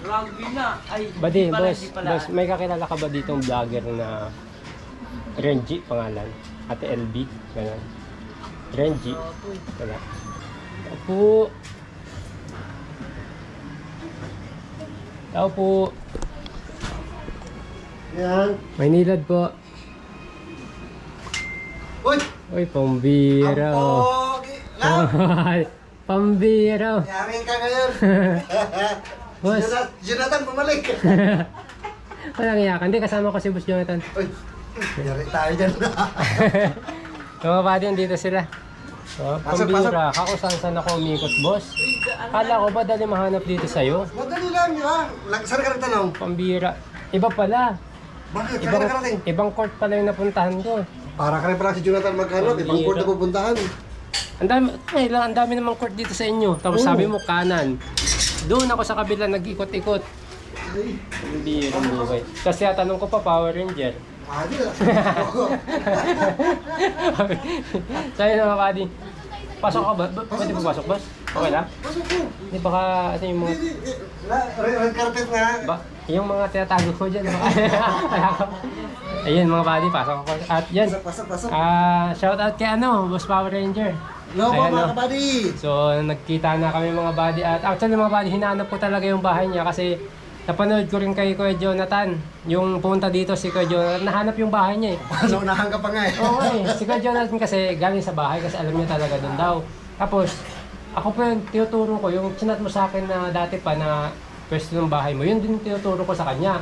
Rugby na. Ay, Badi, hindi pala, boss, hindi pala. boss, may kakilala ka ba ditong vlogger na Renji pangalan? Ate LB, ganun. Renji, wala. Po. Tao po. Yan. May nilad po. Uy! Uy, pambira. Ang oh. pogi lang! pambira. oh. Yari ka ngayon. Boss. Jonathan, Jonathan, bumalik. Walang iyakan. Hindi, kasama ko si Boss Jonathan. Uy, yari tayo dyan. Mga buddy, dito sila. Oh, Pasok, pambira. Kako saan saan ako umikot, boss. Kala ko ba dali mahanap dito sa'yo? Madali lang, ba? Lag- Saan ka nagtanong? Pambira. Iba pala. Bakit? Saan Ibang, ka nakarating? ibang court pala yung napuntahan ko. Para ka rin pala si Jonathan maghanap. Ibang court na pupuntahan. Ang dami, ay, lang, ang dami namang court dito sa inyo. Tapos sabi mo kanan. Doon ako sa kabila nag-ikot-ikot. Hindi, buhay. Kasi tanong ko pa, Power Ranger. Pwede na. yun mga buddy. Pasok ka ba? ba pwede po pasok, boss? Okay lang? Pasok po. Hindi baka ito yung mga... Red red carpet nga. Ba, yung mga tinatago ko dyan. baka- Ayun mga buddy, pasok ako. At yan. Pasok, pasok, pasok. Ah, shout out kay ano, Boss Power Ranger. Hello Ayan, mga kabady. So, nagkita na kami mga buddy at actually mga buddy, hinanap ko talaga yung bahay niya kasi napanood ko rin kay Kuya Jonathan. Yung punta dito si Kuya Jonathan, nahanap yung bahay niya eh. Ano, unahan ka pa nga eh. Oo eh, si Kuya Jonathan kasi galing sa bahay kasi alam niya talaga doon daw. Tapos, ako po yung tinuturo ko, yung chinat mo sa akin na dati pa na pwesto ng bahay mo, yun din yung tinuturo ko sa kanya.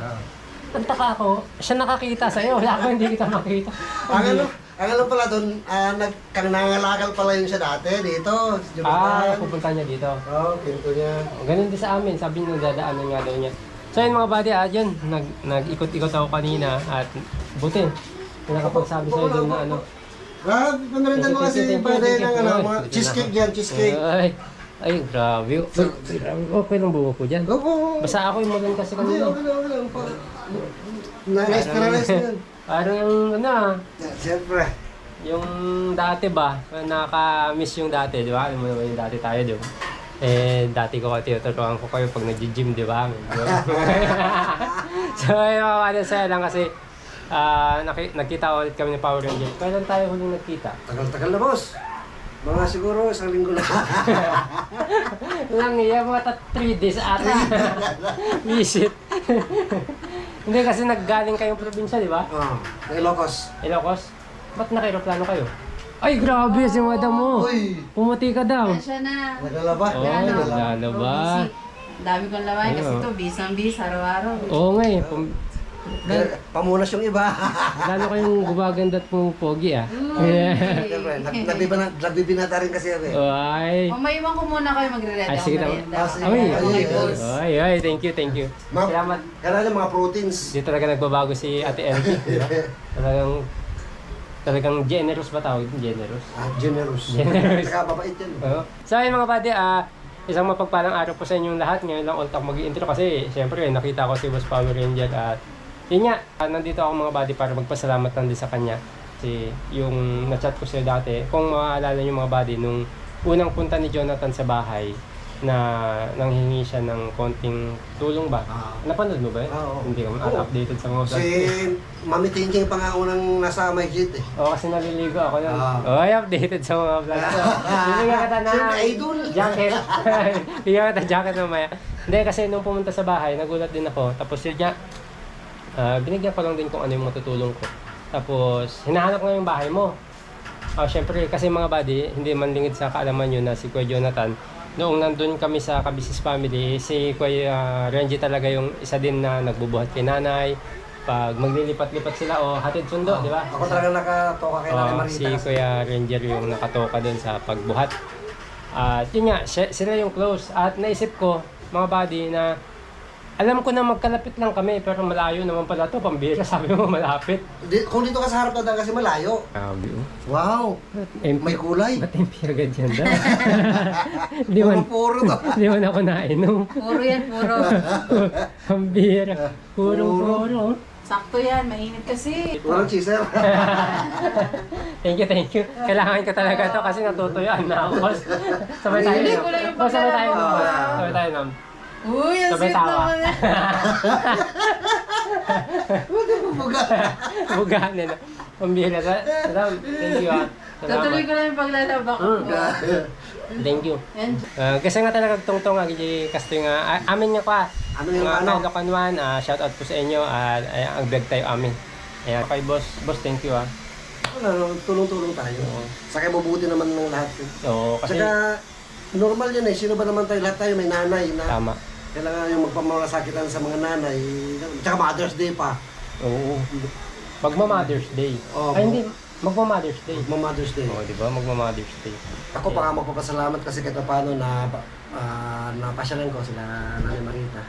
Nagtaka ako, siya nakakita sa'yo, wala ako hindi kita makita. Ang ano, ang ano pala doon, ah, nag, kang nangangalakal pala yun siya dati dito. Si Ah, Jonathan. pupunta niya dito. Oo, oh, pinto niya. Ganun din sa amin, sabi niya dadaanan nga daw niya. So yun mga buddy, ah, yun, nag, nag-ikot-ikot ako kanina at buti, nakapagsabi sa'yo doon na ano. Grabe, pamerindan mo kasi you, pwede ng ano, mga cheesecake dyan, cheesecake. Ay, ay, grabe. Grabe. Okay lang buho ko dyan. Basta ako yung magan kasi Hindi, kanina. okay lang, okay lang. Pa- Na-nice ka na nice yan. Parang yung ano ah, Yeah, Siyempre. yung dati ba, nakaka-miss yung dati, di ba? Alam mo naman yung dati tayo, di ba? Eh, dati ko kasi tinuturuan ko kayo pag nag-gym, di ba? so, ayun mga kapatid, saya lang kasi ah naki- nagkita ulit kami ni Power Ranger. Kailan tayo huling nagkita? Tagal-tagal na, boss. Mga siguro isang linggo na. Lang iya, mga 3 days ata. Visit. Hindi kasi naggaling kayong probinsya, di ba? Oo, ng Ilocos. Ilocos? Ba't naka-aeroplano kayo? Ay, grabe si madam mo. Uy, Pumuti ka daw. Siya na. nagalaba. Oo, Ano? naglalaba. Busy. Dami kong lawayan kasi Ayun. ito, bis ng bis, araw-araw. Oo nga eh. Pum- Eh, Pamunas yung iba. Lalo kayong gumaganda at pupogi ah. Siyempre, nag- nagbibina- nagbibinata rin kasi ako eh. Ay. O, may iwan ko muna kayo magre-ready Ay, ako sige na. merienda. Ah, sige. Ay, Ay, ay, boss. ay, ay, thank you, thank you. Ma- Salamat. Kailangan mga proteins. Di talaga nagbabago si Ate ba? Talagang, talagang generous ba tawag? Generous. Ah, generous. Generous. Saka babait yan. Oo. So ayun mga buddy, ah, isang mapagpalang araw po sa inyong lahat. Ngayon lang ulit ako mag-intro kasi siyempre nakita ko si Boss Power Ranger at yun nga, ah, nandito ako mga buddy para magpasalamat lang din sa kanya. Kasi yung na-chat ko siya dati, kung maaalala niyo mga buddy, nung unang punta ni Jonathan sa bahay, na nanghingi siya ng konting tulong ba? Ah. Napanood mo ba? Oo. Hindi ka Oo. updated sa mga. Si Mami Tinking pa nga unang nasa my jet eh. Oo, kasi naliligo ako nun. Ah. Oy, updated sa mga vlog ko. Bibigyan kita na Siyempre, idol. jacket. Bigyan kita jacket mamaya. Hindi, kasi nung pumunta sa bahay, nagulat din ako. Tapos yun niya, ah, binigyan ko lang din kung ano yung matutulong ko. Tapos, hinahanap ko yung bahay mo. Ah, syempre, kasi mga buddy, hindi man lingid sa kaalaman yun na si Kuya Jonathan, noong nandun kami sa Kabisis Family, si Kuya Renji talaga yung isa din na nagbubuhat kay nanay. Pag maglilipat-lipat sila o hatid sundo, di ba? Ako talaga nakatoka kay Nanay Oo, Marita. si Kuya Ranger yung nakatoka doon sa pagbuhat. At yun nga, sila yung close. At naisip ko, mga buddy, na alam ko na magkalapit lang kami, pero malayo naman pala to Pambira, sabi mo malapit. Di, kung dito ka sa harap na kasi malayo. Sabi mo. Wow, may kulay. Ba't MP agad yan daw? Di man, Puro to. di man ako nainom. Puro yan, puro. Pambira. Purong puro. Sakto yan, mainit kasi. Walang chisel. Thank you, thank you. Kailangan ko talaga to kasi natutuyaan na ako. Sabay tayo. Hindi ko lang yung Oh, sabay tayo. Sabay tayo, no? Uy, ang Sabay sweet tawa. naman eh. Huwag ka. Buga nila. Pambihira. Sa- Salam, thank you ah. Tutuloy Salamat. ko lang yung paglalaba ko. Mm. Thank you. Yan. Ah, kasi nga talaga tungtong nga gidi kasi nga ah, amin nga kwa. Ano yung Mga ano? Kailokan One, ah, shout out po sa inyo at ang vlog tayo amin. Ayan, kay boss, boss thank you ah. Wala, tulong-tulong tayo. Saka mabuti naman ng lahat. eh. So, kasi Saka, normal yun eh. Sino ba naman tayo? Lahat tayo may nanay na tama. Kailangan yung magpamalasakitan sa mga nanay. Tsaka Mother's Day pa. Oo. Magma-Mother's Day. Oo. Ay hindi, magma-Mother's Day. Magma-Mother's Day. Oo, di ba? Magma-Mother's Day. Ako pa nga magpapasalamat kasi kahit paano na uh, napasyalan ko sila Nanay Marita.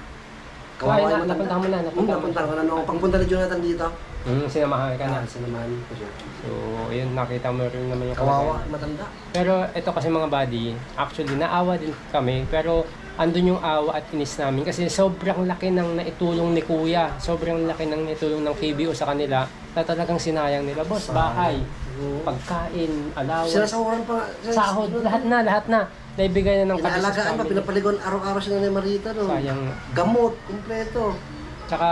Ay, na- napunta mo na, napunta Hmm, napunta ko na. Nung pagpunta ni Jonathan dito, Hmm, sinamahan ka na. ah, sinamahan ko siya. So, yun, nakita mo rin naman yung Kawawa, matanda. Pero ito kasi mga buddy, actually naawa din kami pero andun yung awa at inis namin kasi sobrang laki ng naitulong ni Kuya. Sobrang laki ng naitulong ng KBO sa kanila na talagang sinayang nila. Boss, bahay, pagkain, allowance, Sinasawaran pa. sahod, lahat na, lahat na. Naibigay na ng kami sa Inaalagaan pa, family. pinapaligon araw-araw si Nanay Marita doon. Sayang. Gamot, kumpleto. Tsaka,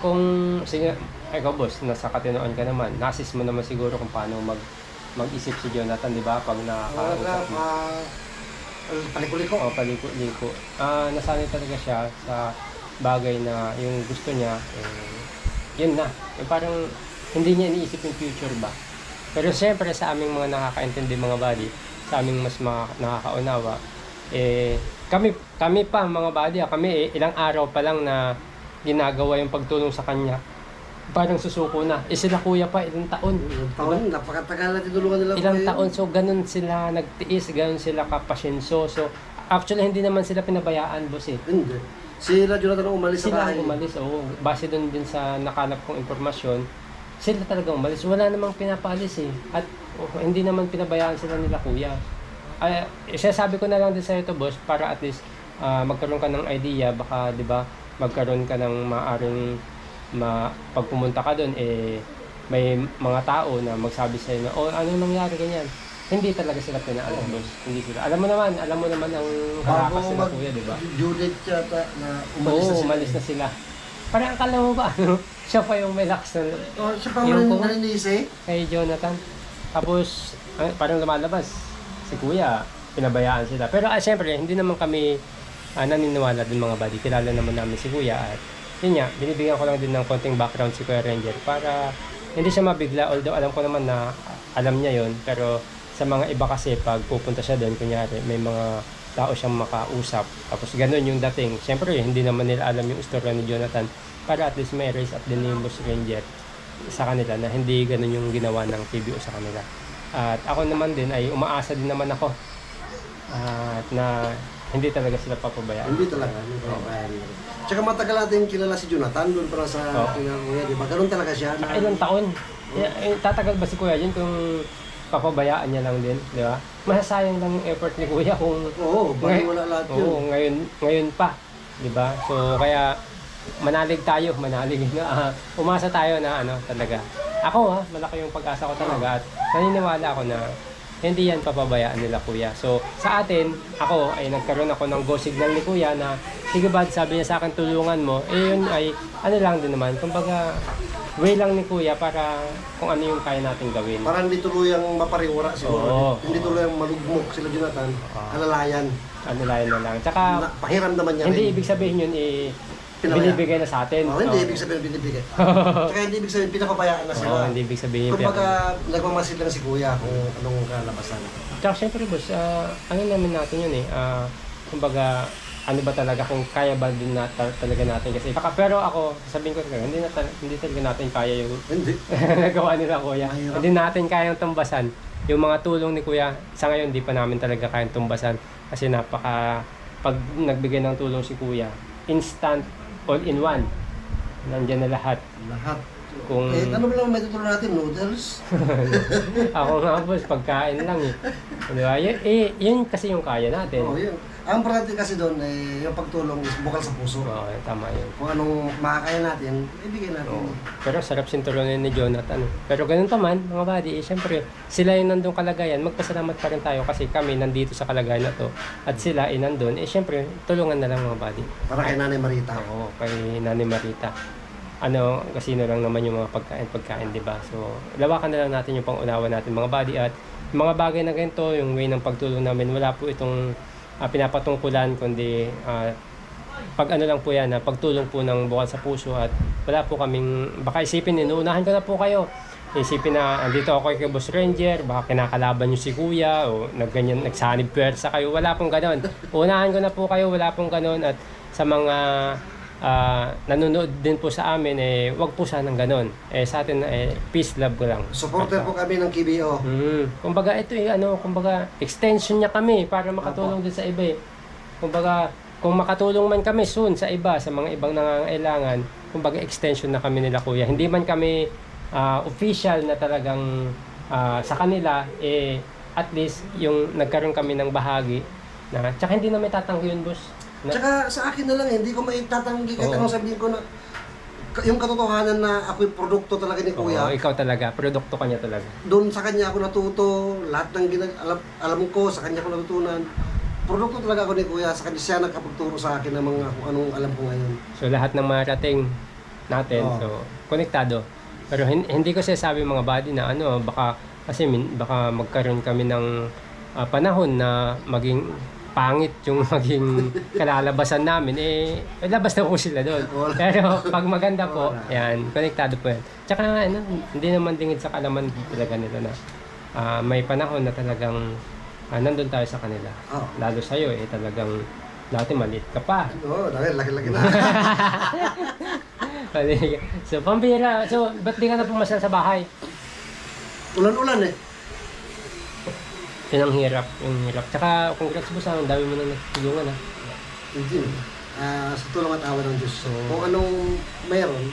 kung, sige, ikaw boss, nasa katinoan ka naman, nasis mo naman siguro kung paano mag mag-isip si Jonathan, di ba? Pag Wala, nakakausap mo. ah, paliko-liko. O, paliko-liko. Ah, nasanay talaga siya sa bagay na yung gusto niya, eh, yun na. Yung parang hindi niya iniisip yung future ba. Pero siyempre sa aming mga nakakaintindi mga body, sa aming mas mga nakakaunawa, eh, kami, kami pa mga body, ah, kami eh, ilang araw pa lang na ginagawa yung pagtulong sa kanya. Parang susuko na. Eh sila kuya pa, ilang taon. Ilang taon, napakatagal na tinulungan nila. Ilang kuya. taon, so ganun sila nagtiis, ganun sila kapasyenso. So, actually, hindi naman sila pinabayaan, boss eh. Hindi. Sila Jonathan umalis sa Sila bahay. ang umalis, oo. Base doon din sa nakalap kong impormasyon, sila talaga umalis. Wala namang pinapaalis eh. At oh, hindi naman pinabayaan sila nila kuya. Ay, sabi ko na lang din sa ito, boss, para at least ah, magkaroon ka ng idea, baka, di ba, magkaroon ka ng maaring ma, pag pumunta ka doon, eh, may mga tao na magsabi sa'yo na, oh, ano nangyari ganyan? Hindi talaga sila pinaalam, boss. Hindi sila. Alam mo naman, alam mo naman ang karakas nila mag kuya, di ba? Judith yata na umalis Oo, na sila. umalis na sila. Parang akala mo ba, ano, siya pa yung may lakas na Oh, siya pa Yung eh. kay Jonathan. Tapos, ay, parang lumalabas. Si Kuya, pinabayaan sila. Pero ah, siyempre, hindi naman kami ah, naniniwala din mga buddy. Kilala naman namin si Kuya at yun nga, binibigyan ko lang din ng konting background si Kuya Ranger para hindi siya mabigla. Although alam ko naman na alam niya yon pero sa mga iba kasi pag pupunta siya doon, kunyari, may mga tao siyang makausap. Tapos ganun yung dating. Siyempre, hindi naman nila alam yung istorya ni Jonathan para at least may raise up din yung Boss Ranger sa kanila na hindi ganun yung ginawa ng PBO sa kanila. At ako naman din ay umaasa din naman ako at na hindi talaga sila papabayaan. Hindi talaga. Hindi talaga. Tsaka matagal natin kilala si Jonathan doon para sa Oo. kinakuya, di ba? Ganun talaga siya. Na, ilang taon? Eh, tatagal ba si Kuya yun kung papabayaan niya lang din, di ba? Masasayang lang yung effort ni Kuya kung Oo, bali wala lahat yun. Oo, ngayon, ngayon pa, di ba? So, kaya manalig tayo, manalig na ah, umasa tayo na ano talaga. Ako ha, malaki yung pag-asa ko talaga at naniniwala ako na hindi yan papabayaan nila kuya. So, sa atin, ako ay nagkaroon ako ng go signal ni kuya na sige bad, sabi niya sa akin tulungan mo. Eh yun ay ano lang din naman, kumbaga way lang ni kuya para kung ano yung kaya nating gawin. Parang hindi tuluyang mapariwara siguro. Oo. Hindi tuluyang malugmok sila Jonathan. Oo. Alalayan. Ano lang na lang. Tsaka Na, pahiram naman niya hindi rin. ibig sabihin yun eh Binibigay na sa atin. Oo, hindi Oo. ibig sabihin binibigay. Tsaka hindi ibig sabihin pinapabayaan na Oo, sila. hindi ibig sabihin. Kumbaga, nagmamasid lang si Kuya kung anong kalabasan. Tsaka syempre boss, ah, ano naman natin yun eh. ah, kumbaga, ano ba talaga kung kaya ba din na, ta- talaga natin kasi Saka, pero ako sabihin ko talaga hindi na ta- hindi talaga natin kaya yung Hindi. nagawa nila kuya Mahirap. hindi natin kayang tumbasan yung mga tulong ni kuya sa ngayon hindi pa namin talaga kayang tumbasan kasi napaka pag nagbigay ng tulong si kuya instant all in one nandiyan na lahat Lahat. kung Eh, ano ba lang may tutulong natin? Noodles? ako nga boss pagkain lang eh di ba eh, yun kasi yung kaya natin Oo, yun. Ang importante kasi doon, eh, yung pagtulong is bukal sa puso. Oo, tama yun. Kung anong makakaya natin, ibigay natin. Oo. Pero sarap sinturonin ni Jonathan. eh. Pero ganun naman, mga buddy, eh, syempre, sila yung nandung kalagayan. Magpasalamat pa rin tayo kasi kami nandito sa kalagayan na to. At sila ay nandun. Eh, syempre, tulungan na lang mga buddy. Para kay Nanay Marita. Oo, kay Nani Marita. Ano, kasino lang naman yung mga pagkain, pagkain, di ba? So, lawakan na lang natin yung pangunawa natin mga buddy. At mga bagay na ganito, yung way ng pagtulong namin, wala po itong ah, pinapatungkulan, kundi ah, pag ano lang po yan, ah, pagtulong po ng bukal sa puso at wala po kaming, baka isipin, inuunahan ko na po kayo. Isipin na, andito ako kay Boss Ranger, baka kinakalaban nyo si Kuya, o nagganyan, nagsanib pwersa kayo, wala pong ganon. Unahan ko na po kayo, wala pong ganon. At sa mga ah, nanonood din po sa amin, eh, wag po sanang ganon. Eh, sa atin, eh, peace, love ko lang. Supporter po kami ng KBO. Hmm. Kumbaga ito eh, ano, kumbaga extension niya kami para makatulong din sa iba eh. Kumbaga, kung makatulong man kami soon sa iba, sa mga ibang nangangailangan, kumbaga extension na kami nila kuya. Hindi man kami ah, official na talagang ah, sa kanila, eh, at least yung nagkaroon kami ng bahagi na, tsaka hindi na may tatanggi yun, boss. Na, Tsaka sa akin na lang, eh, hindi ko maitatanggi kahit Oo. anong sabihin ko na ka- yung katotohanan na ako'y produkto talaga ni Oo, Kuya. ikaw talaga, produkto ka niya talaga. Doon sa kanya ako natuto, lahat ng ginag alam, alam ko, sa kanya ko natutunan. Produkto talaga ako ni Kuya, sa kanya siya nagkapagturo sa akin ng mga kung anong alam ko ngayon. So lahat ng marating natin, Oo. so konektado. Pero hin- hindi ko sinasabi mga buddy na ano, baka kasi min, baka magkaroon kami ng ah, panahon na maging pangit yung maging kalalabasan namin, eh, eh, labas na po sila doon. Pero pag maganda po, yan, konektado po yan. Tsaka ano, hindi naman dingid sa kalaman talaga nila na ah, may panahon na talagang ah, nandun tayo sa kanila. Oo. Lalo sa'yo, eh, talagang dati maliit ka pa. Oo, dahil laki-laki na. So, pambira. So, ba't di ka na pumasal sa bahay? Ulan-ulan eh. Yun ang hirap. Yung hirap. Tsaka, congrats mo sa ang dami mo nang nagtulungan ha. Hindi. Ah, sa tulong at awa ng Diyos. So, kung anong meron,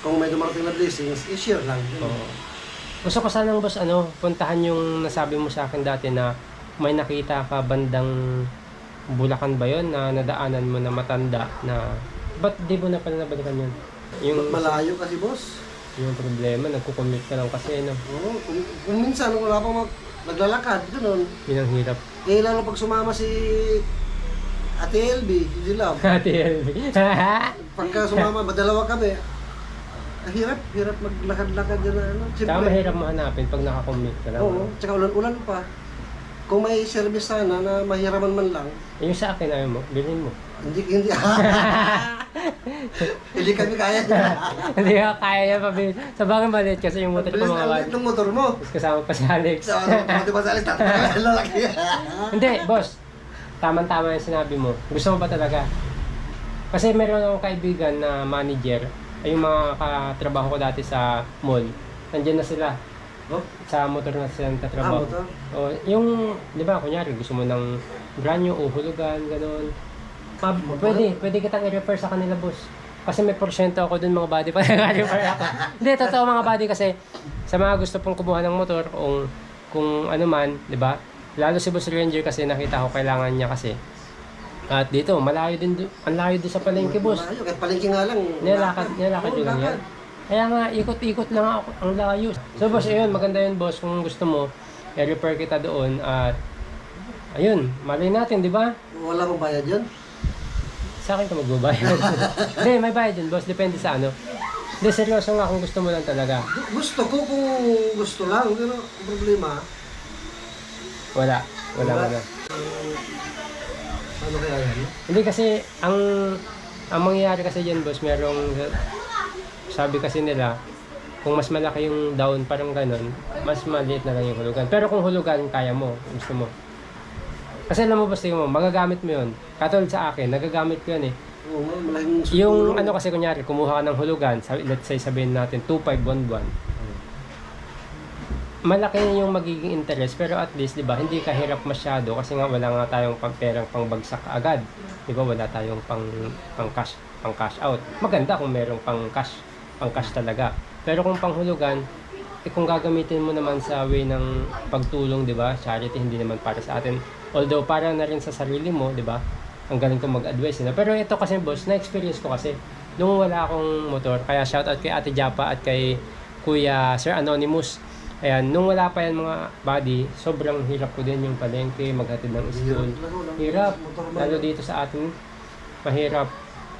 kung may dumarating na blessings, i-share lang. Oo. Gusto ko sanang boss, ano, puntahan yung nasabi mo sa akin dati na may nakita ka bandang Bulacan ba yun na nadaanan mo na matanda na ba't di mo na pala nabalikan yun? Yung, Malayo kasi, boss. Yung problema, nagkukumute ka lang kasi, no? Oo, kung, kung minsan wala pa mag, naglalakad, gano'n. Yun ang hirap. Eh, lalo pag sumama si Ate LB, si Love. Ate LB. Pagka sumama, madalawa kami, ah, hirap, hirap maglakad-lakad na ano. Tsaka mahirap mo hanapin pag nakakumute ka lang. Oo, tsaka ulan-ulan pa. Kung may service sana na mahiraman man lang, Yung sa akin, ayaw mo, bilhin mo. Hindi, hindi, hindi kami kaya. Hindi ka kaya niya pabili. Sa bagay maliit kasi yung motor ko Bilis mga liit ng motor mo. Tapos kasama pa si Alex. So, ano, di ba sa alis, tatapos lalaki. Hindi, boss. Tama-tama yung sinabi mo. Gusto mo ba talaga? Kasi meron akong kaibigan na manager. Ay yung mga katrabaho ko dati sa mall. Nandiyan na sila. Oh, Sa motor na sila ah, nagtatrabaho. motor. O, yung, di ba, kunyari, gusto mo ng brand new o hulugan, ganun. Pa, pwede, pwede kitang i-refer sa kanila, boss. Kasi may porsyento ako dun mga body pa refer ako. Hindi, totoo mga body kasi sa mga gusto pong kumuha ng motor, kung, kung ano man, di ba? Lalo si Boss Ranger kasi nakita ko kailangan niya kasi. At dito, malayo din, do- ang layo din sa palengke, boss. Malayo, kahit palengke nga lang. Nilakad Oo, yun lang yan. Kaya nga, ikot-ikot lang ako, ang layo. So boss, ayun, maganda yun boss. Kung gusto mo, i-refer kita doon at ayun, malay natin, di ba? Wala mong bayad yun? Sa akin ka magbabayad. Hindi, may bayad yun boss. Depende sa ano. Hindi, seryoso nga kung gusto mo lang talaga. Gusto ko kung gusto lang, pero ang problema, Wala. Wala, Wala. wala. ano kaya yan? Hindi kasi, ang ang mangyayari kasi dyan boss, merong sabi kasi nila, kung mas malaki yung down, parang ganun, mas maliit na lang yung hulugan. Pero kung hulugan, kaya mo, gusto mo. Kasi alam mo ba mo, magagamit mo yun. Katulad sa akin, nagagamit ko yun eh. Oo, malaking Yung ano kasi kunyari, kumuha ka ng hulugan, sabi, let's say sabihin natin 2,511. Malaki yung magiging interest pero at least 'di ba hindi ka hirap masyado kasi nga wala nga tayong pang perang pangbagsak agad. 'Di ba? Wala tayong pang pang cash pang cash out. Maganda kung merong pang cash pang cash talaga. Pero kung panghulugan, eh, kung gagamitin mo naman sa way ng pagtulong, 'di ba? Charity hindi naman para sa atin. Although para na rin sa sarili mo, 'di ba? ang galing kong mag-advise. eh, no? Pero ito kasi boss, na-experience ko kasi nung wala akong motor. Kaya shoutout kay Ate Japa at kay Kuya Sir Anonymous. Ayan, nung wala pa yan mga buddy, sobrang hirap ko din yung palengke, maghatid ng school. Hirap, lalo dito sa atin, mahirap.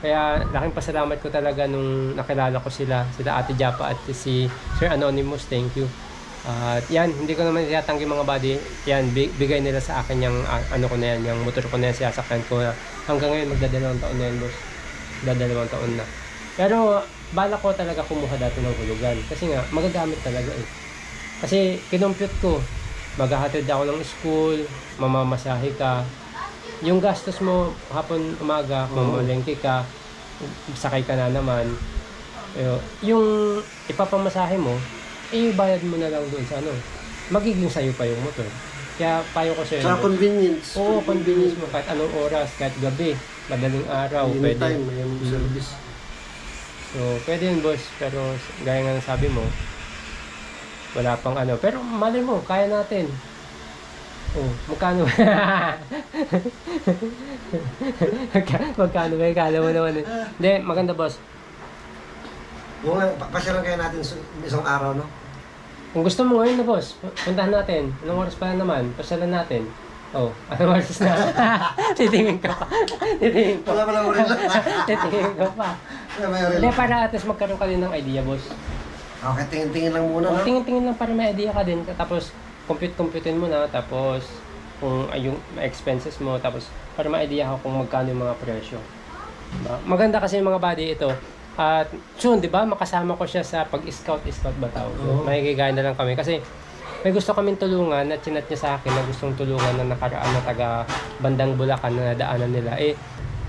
Kaya laking pasalamat ko talaga nung nakilala ko sila, sila Ate Japa at si Sir Anonymous, thank you. At yan, hindi ko naman itatanggi mga buddy. Yan, bi- bigay nila sa akin yung ah, ano ko na yan, yung motor ko na yan, sasakyan ko na. Hanggang ngayon, magdadalawang taon na yan, boss. Dadalawang taon na. Pero, bala ko talaga kumuha dati ng hulugan. Kasi nga, magagamit talaga eh. Kasi, kinompute ko, maghahatid ako ng school, mamamasahe ka. Yung gastos mo, hapon, umaga, mamalengke ka, sakay ka na naman. Yung ipapamasahe mo, eh, bayad mo na lang doon sa ano. Magiging sa'yo pa yung motor. Kaya payo ko sa'yo. Sa no? convenience. Oo, convenience mo kahit anong oras, kahit gabi, madaling araw, pwede. Anytime, may Mm. service. So, pwede yun, boss. Pero, gaya nga ng sabi mo, wala pang ano. Pero, mali mo, kaya natin. Oh, magkano? Magka- magkano ba? Kala mo naman eh. Hindi, maganda, boss. Oo nga, pa- pasyalan kaya natin sa isang araw, no? Kung gusto mo ngayon na, boss, puntahan natin. Anong oras pa naman? Pasyalan natin. Oh, anong oras na? Titingin ka pa. Titingin ka Wala pa. pala mo rin lang. Titingin ka pa. May Hindi, para at least magkaroon ka din ng idea, boss. Okay, tingin-tingin lang muna, Oh, no? tingin-tingin lang para may idea ka din. Tapos, compute-computein mo na. Tapos, kung ay, yung expenses mo. Tapos, para may idea ka kung magkano yung mga presyo. Diba? Maganda kasi yung mga body ito. At soon, di ba, makasama ko siya sa pag-scout, scout ba tawag? Oo. Makikigaya na lang kami. Kasi, may gusto kaming tulungan na chinat niya sa akin na gustong tulungan na nakaraan na taga bandang Bulacan na nadaanan nila. Eh,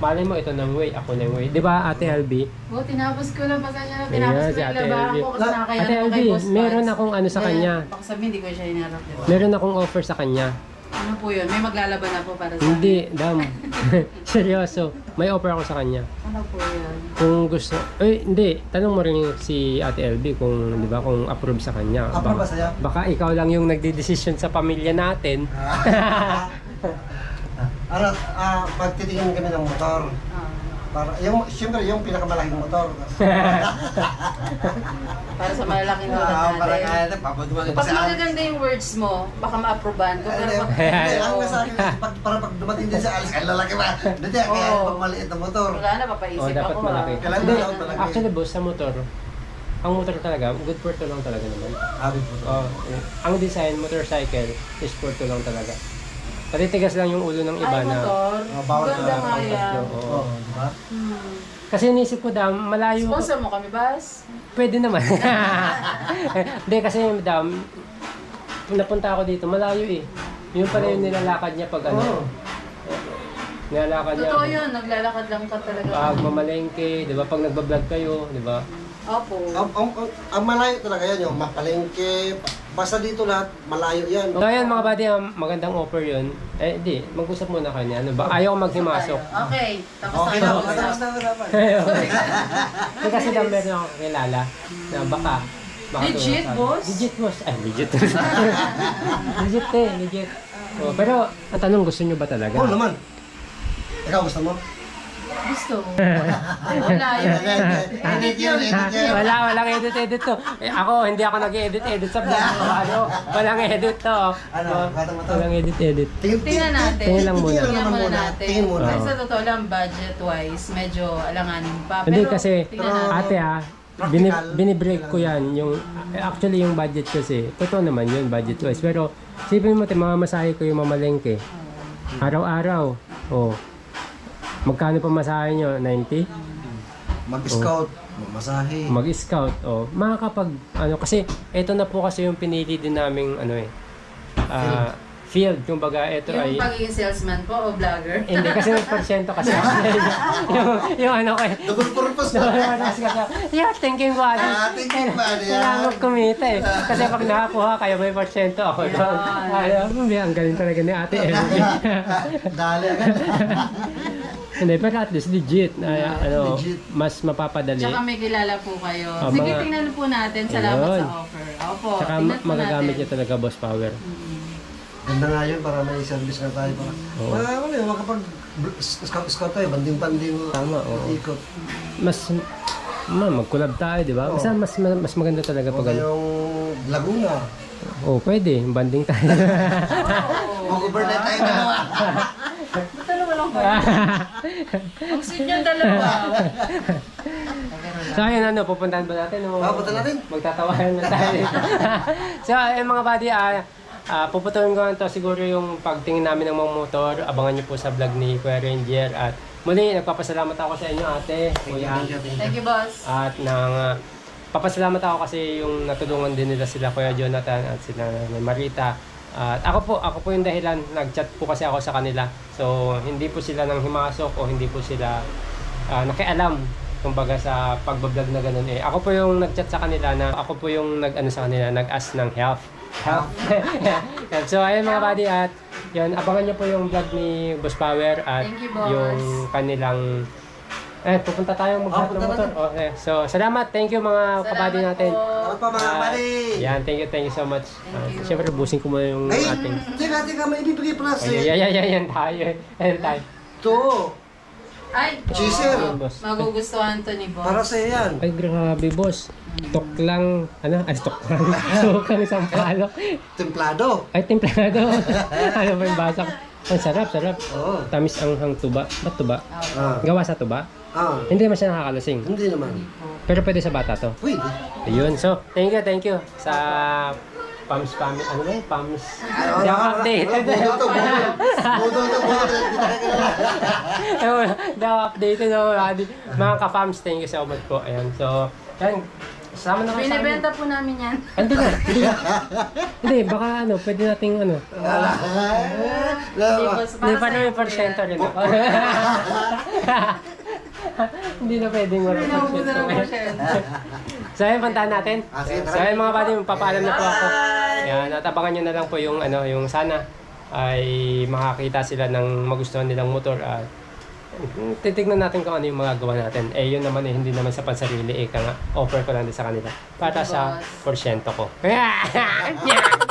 malay mo, ito ng way, ako ng way. Di ba, Ate Albi? Oh, tinapos ko lang. Pasensya na. Tinapos ko si yung Ate labahan Elvie. ko kasi nakakaya Ate Boss meron akong ano sa Hindi, kanya. Baka sabihin, hindi ko siya hinarap, di ba? Meron akong offer sa kanya. Ano po yun? May maglalaban na po para sa Hindi, dam. Seryoso. May offer ako sa kanya. Ano po yun? Kung gusto, eh hindi, tanong mo rin si Ate LB kung, di ba, kung approve sa kanya. Approve ba Baka- sa'yo? Baka ikaw lang yung nagdidesisyon sa pamilya natin. Ano, ah, magtitingin kami ng motor. Ah, Para, yung, siyempre, yung pinakamalaking motor. para sa malalaking tulad Ah, para natin. kaya na, papadumagin pa Pag magaganda yung words mo, baka ma-approvean ko. Pero pag... Hindi, ang nasa akin, pag, para pag dumating din sa alis, ay lalaki ba? Hindi, kaya Oo. pag maliit na motor. Wala na, papaisip Oh, dapat ako. malaki. ah. Kailangan Hindi, dapat malaki. actually boss, sa motor, ang motor talaga, good for two lang talaga naman. Habit motor. Oh, eh, ang design, motorcycle, is for two lang talaga. Patitigas lang yung ulo ng iba Ay, na. motor. Ah, bawal Ganda na- nga yan. Oo. Oo, di ba? Hmm. Kasi inisip ko daw, malayo. Sponsor mo kami, Bas? Pwede naman. Hindi kasi madam, napunta ako dito, malayo eh. Yun pala yung nilalakad niya pag ano. Oo. Nilalakad niya. Totoo yun, naglalakad lang ka talaga. Pag mamalengke, di ba? Pag nagbablog kayo, di ba? Opo. Ang, ang, ang, ang malayo talaga yan, yung mapalengke, basta dito lahat, malayo yan. So ayan mga buddy, um, magandang offer yun. Eh di, mag-usap muna kayo niya. Ano ba? Ayaw ko maghimasok. Okay, tapos Okay tayo. na, tapos na usapan. Eh, kasi daw meron ako kilala na baka makatulong Legit, akin. boss? Legit, boss. Ay, legit. legit eh, legit. Oh, pero, ang tanong, gusto nyo ba talaga? Oo naman. Ikaw gusto mo? Gusto mo. Wala yun. Edit yun, edit yun. Wala, walang edit-edit to. Eh, ako, hindi ako nag-edit-edit sa vlog ko. Ano, walang edit to. Ano, kata mo to? walang edit-edit. Tingin, Tingnan natin. Tingnan lang muna. Tingnan muna natin. Tingin muna. Kasi sa totoo lang, budget-wise, medyo alanganin pa. Hindi Pero, kasi, tingnan natin. ate ah, Practical. bini, binibreak ko yan. Yung, eh, actually, yung budget kasi, totoo naman yun, budget-wise. Pero, sipin mo, mamamasahe ko yung mamalengke. Araw-araw. Oh. Magkano pa masahe nyo? 90? Mag-scout, mag-masahe. mag-scout oh makakapag ano kasi ito na po kasi yung pinili din naming ano eh ah, field kumbaga ito Yung ay pagiging salesman po o vlogger. hindi kasi may porsyento kasi yung, yung ano ko eh Double purpose na. yeah, thinking ko ano. Ah, thinking ba, yan? Kailangan kumita eh. Kasi pag nakakuha kayo, may porsyento ako. Yan. Ano, ang galing talaga ni ate. Dali agad. Hindi, pero at least legit. Ay, ano, Legit. mas mapapadali. Tsaka may kilala po kayo. Ah, Sige, mga- tingnan po natin. Salamat Ayun. sa offer. Opo, Tsaka tingnan ma- po magagamit natin. niya talaga boss power. Mm. Ganda nga yun para may service nga tayo para. Oo. Mga ano yun, makapag scout scout tayo, banding-banding. Tama, oo. Ikot. Mas, ma, mag-collab tayo, di ba? Oo. Basta mas, mas maganda talaga pag ano. yung Laguna. Oo, pwede. Banding tayo. Mag-overnight tayo dalawa. Ba't dalawa lang kayo? Ang sweet nyo dalawa. so, ayun, ano, pupuntahan ba natin? O, Ah, punta natin. Magtatawanan na tayo. so, ayun mga buddy, ah, ah, puputuin ko lang to siguro yung pagtingin namin ng mga motor. Abangan nyo po sa vlog ni Kuya Ranger. At muli, nagpapasalamat ako sa inyo, ate. Kuya. Thank you, boss. At nang ah, papasalamat ako kasi yung natulungan din nila sila Kuya Jonathan at sila ni Marita. At ako po, ako po yung dahilan, nag-chat po kasi ako sa kanila. So, hindi po sila nang himasok o hindi po sila ah, nakialam kumbaga sa pagbablog na ganun eh. Ako po yung nag-chat sa kanila na ako po yung nag-ano sa kanila, nag-ask ng help. Help. Yan. so, ayun mga buddy at yun, abangan nyo po yung vlog ni Boss Power at you, yung kanilang eh, pupunta tayo maghanap Oh, ng punta motor. Okay. So, salamat. Thank you mga kabady Salamat natin. po. Ano pa mga Ah, buddy? Yan, thank you, thank you so much. Thank you. Siyempre, busing ko muna yung Ay, ating... teka, teka, may ibibigay pala Ay, si... yan, yan, yan, yan, tayo. Yan tayo. Ito, Ay, Cheeser. oo. Boss. Magugustuhan to ni boss. para sa yan. Ay, grabe, boss. Tok lang, ano? Ay, tok lang. Sukang isang palo. Templado. Ay, templado. ano ba yung basa ko? Ang sarap, sarap. Oo. Tamis ang hang tuba. Ba't tuba? Ah, Gawa sa tuba? Ah, Hindi naman siya nakakalasing. hindi naman. Pero pwede sa bata to. Pwede. Ayun. So, thank you, thank you sa Pams Pams. Ano ba yun? Pams. Hindi ako updated. Budol to, budol. Budol to, budol. Hindi ako updated. No, Adi. Mga ka-Pams, thank you so much po. Ayan. So, yan. Sama na kayo sa amin. Binibenta po namin yan. Hindi na. Hindi, hindi, baka ano, pwede nating ano. Hindi, boss. Hindi pa namin po porsyento rin ako. Hindi na pwedeng wala Hindi naubusan ng porsyento. So, ayun, puntahan natin. Ah, So, ayun mga buddy, magpapaalam na po ako. Yan, at abangan nyo na lang po yung, ano, yung sana ay makakita sila ng magustuhan nilang motor at titignan natin kung ano yung mga gawa natin. Eh, yun naman eh, hindi naman sa pansarili. Eh, kaya nga, offer ko lang din sa kanila para sa porsyento ko.